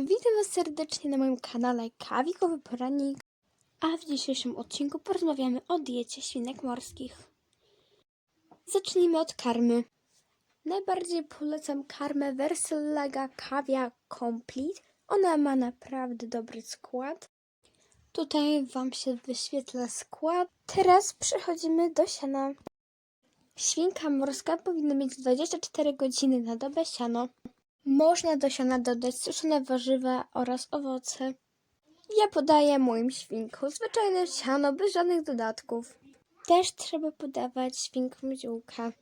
Witam Was serdecznie na moim kanale Kawikowy Poranik, a w dzisiejszym odcinku porozmawiamy o diecie świnek morskich. Zacznijmy od karmy. Najbardziej polecam karmę Versallaga Kawia Complete. Ona ma naprawdę dobry skład. Tutaj Wam się wyświetla skład. Teraz przechodzimy do siana. Świnka morska powinna mieć 24 godziny na dobę siano. Można do siana dodać suszone warzywa oraz owoce. Ja podaję moim świnkom zwyczajne siano bez żadnych dodatków. Też trzeba podawać świnkom ziółka.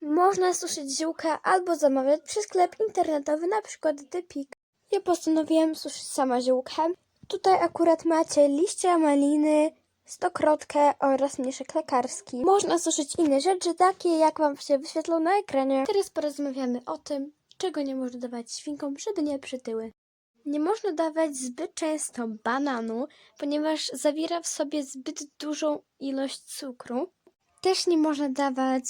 Można suszyć ziółka albo zamawiać przez sklep internetowy, na przykład Depik. Ja postanowiłam suszyć sama ziółka. Tutaj akurat macie liście maliny, stokrotkę oraz mniszek lekarski. Można suszyć inne rzeczy, takie jak Wam się wyświetlą na ekranie. Teraz porozmawiamy o tym, czego nie można dawać świnkom, żeby nie przytyły. Nie można dawać zbyt często bananu, ponieważ zawiera w sobie zbyt dużą ilość cukru. Też nie można dawać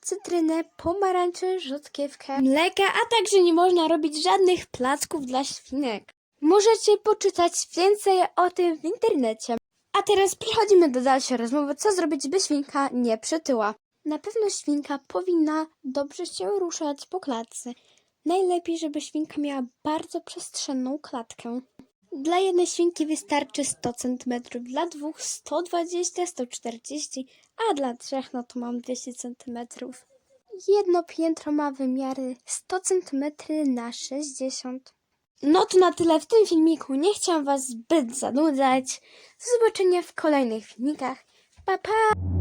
cytrynę, pomarańczy, rzodkiewkę, mleka, a także nie można robić żadnych placków dla świnek. Możecie poczytać więcej o tym w internecie. A teraz przechodzimy do dalszej rozmowy, co zrobić, by świnka nie przytyła. Na pewno świnka powinna dobrze się ruszać po klatce. Najlepiej, żeby świnka miała bardzo przestrzenną klatkę. Dla jednej świnki wystarczy 100 cm, dla dwóch 120, 140, a dla trzech no to mam 200 cm. Jedno piętro ma wymiary 100 cm na 60 No to na tyle w tym filmiku. Nie chciałam Was zbyt zanudzać. Do zobaczenia w kolejnych filmikach. Pa, pa!